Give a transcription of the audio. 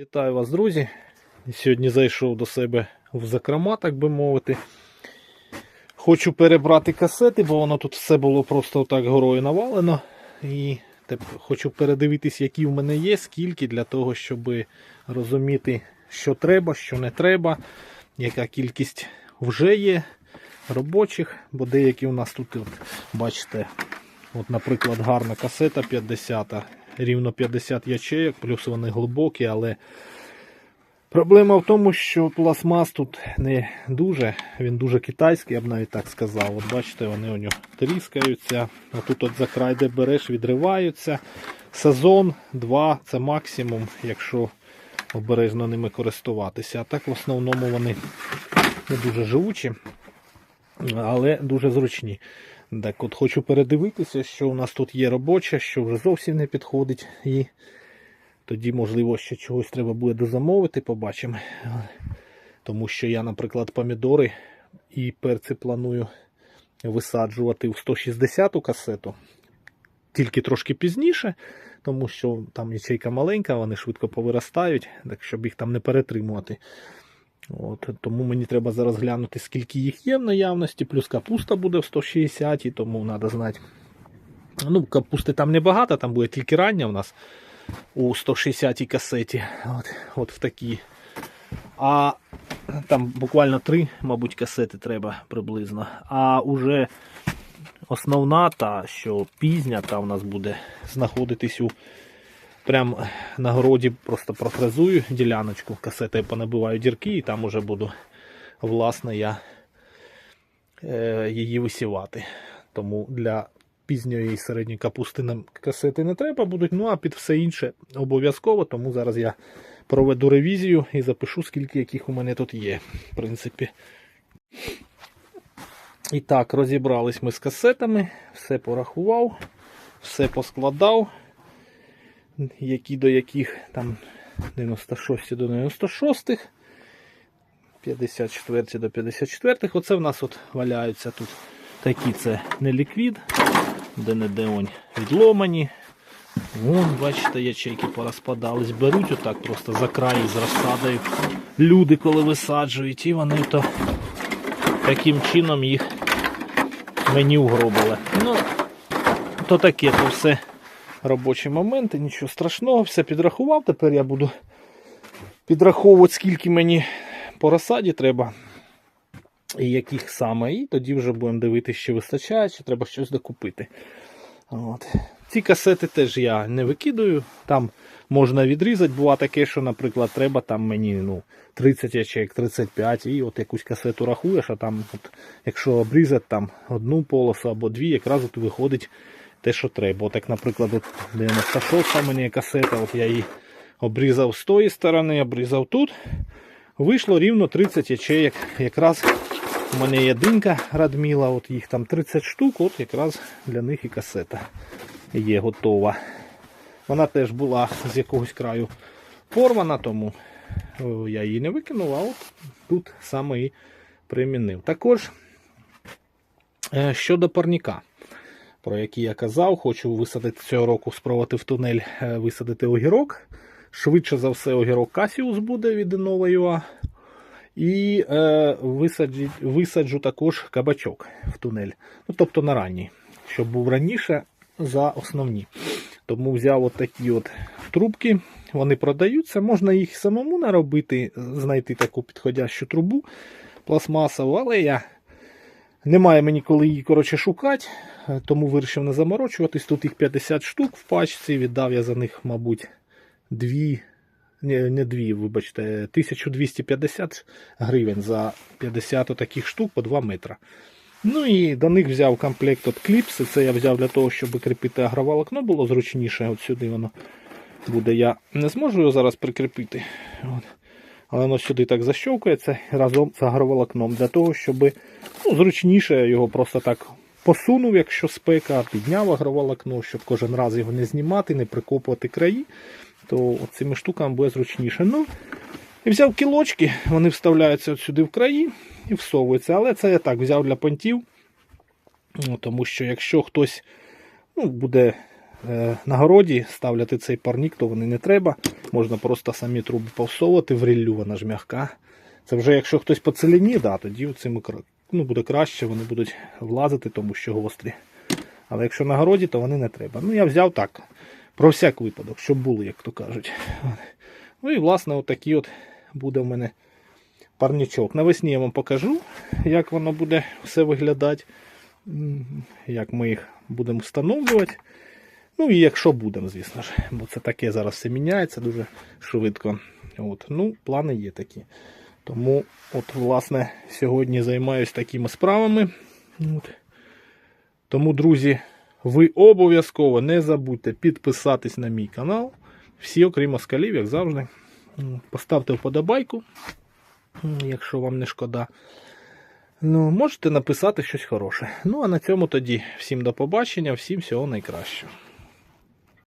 Вітаю вас, друзі. Сьогодні зайшов до себе в закрома, так би мовити. Хочу перебрати касети, бо воно тут все було просто так горою навалено. І хочу передивитись, які в мене є, скільки для того, щоб розуміти, що треба, що не треба, яка кількість вже є робочих, бо деякі у нас тут, от, бачите, от, наприклад, гарна касета 50, рівно 50 ячеїк, плюс вони глибокі, але проблема в тому, що пластмас тут не дуже, він дуже китайський, я б навіть так сказав. От бачите, вони у нього тріскаються, а тут от за край, де береш, відриваються. Сезон, два це максимум, якщо обережно ними користуватися. А так в основному вони не дуже живучі, але дуже зручні. Так от хочу передивитися, що у нас тут є робоче, що вже зовсім не підходить. І тоді, можливо, ще чогось треба буде дозамовити, побачимо. Тому що я, наприклад, помідори і перці планую висаджувати в 160 касету. Тільки трошки пізніше, тому що там ячейка маленька, вони швидко повиростають, так щоб їх там не перетримувати. От, тому мені треба зараз глянути, скільки їх є в наявності, плюс капуста буде в 160, і тому треба знати. Ну, капусти там небагато, там буде тільки рання у нас у 160 касеті. От, от в такій. А там буквально три, мабуть, касети треба приблизно. А уже основна та, що пізня, та у нас буде знаходитись у прям на городі просто профрезую діляночку, касетою понабиваю дірки, і там уже буду власне я е, її висівати. Тому для пізньої і середньої капусти нам касети не треба будуть. Ну а під все інше обов'язково. Тому зараз я проведу ревізію і запишу, скільки яких у мене тут є. В принципі. І так, розібрались ми з касетами, все порахував, все поскладав які до яких там 96 до 96, 54 до 54. Оце в нас от валяються тут такі це не ліквід, де не де он відломані. Вон, бачите, ячейки порозпадались. Беруть отак просто за край з розсадою люди, коли висаджують, і вони то таким чином їх мені угробили. Ну, то таке, то все робочі моменти, нічого страшного, все підрахував. Тепер я буду підраховувати, скільки мені по розсаді треба і яких саме. І тоді вже будемо дивитися, чи вистачає, чи треба щось докупити. От. Ці касети теж я не викидаю. Там можна відрізати. Буває таке, що, наприклад, треба там мені ну, 30 ячеек, 35, і от якусь касету рахуєш, а там, от, якщо обрізати там одну полосу або дві, якраз от виходить те, що треба. От як, наприклад, от 96 у мене є касета, от я її обрізав з тої сторони, обрізав тут. Вийшло рівно 30 ячеек. Якраз у мене є динька радміла, от їх там 30 штук, от якраз для них і касета є готова. Вона теж була з якогось краю порвана, тому я її не викинув, а от тут саме і примінив. Також е, щодо парніка про які я казав. Хочу висадити цього року, спробувати в тунель е, висадити огірок. Швидше за все, огірок Касіус буде від Innova.ua. І е, висаджу, висаджу також кабачок в тунель. Ну, Тобто на ранній, щоб був раніше за основні. Тому взяв от такі от трубки, вони продаються. Можна їх самому наробити, знайти таку підходящу трубу пластмасову, але я немає мені коли її коротше, шукати, е, тому вирішив не заморочуватись. Тут їх 50 штук в пачці. Віддав я за них, мабуть, дві, не, не дві, вибачте, 1250 гривень за 50 таких штук по 2 метри. Ну і до них взяв комплект от кліпси. Це я взяв для того, щоб кріпити агроволокно, було зручніше. От сюди воно буде. Я не зможу його зараз прикріпити. От. Але воно сюди так защовкується разом з агроволокном для того, щоб ну, зручніше його просто так посунув, якщо спека, підняв агроволокно, щоб кожен раз його не знімати, не прикопувати краї, то цими штуками буде зручніше. Ну, і взяв кілочки, вони вставляються от сюди в краї і всовуються. Але це я так взяв для понтів. Ну, Тому що якщо хтось ну, буде е, на городі ставляти цей парнік, то вони не треба. Можна просто самі труби повсовувати в ріллю, вона ж м'яка. Це вже якщо хтось по целіні, да, тоді цим ну, буде краще, вони будуть влазити, тому що гострі. Але якщо на городі, то вони не треба. Ну, я взяв так, про всяк випадок, щоб були, як то кажуть. Ну і власне, отакий от буде в мене парнічок. Навесні я вам покажу, як воно буде все виглядати, як ми їх будемо встановлювати. Ну і якщо будемо, звісно ж, бо це таке зараз все міняється дуже швидко. От. Ну, плани є такі. Тому, от, власне, сьогодні займаюся такими справами. От. Тому, друзі, ви обов'язково не забудьте підписатись на мій канал. Всі, окрім москалів, як завжди. Поставте вподобайку, якщо вам не шкода. Ну, можете написати щось хороше. Ну, а на цьому тоді всім до побачення, всім всього найкращого.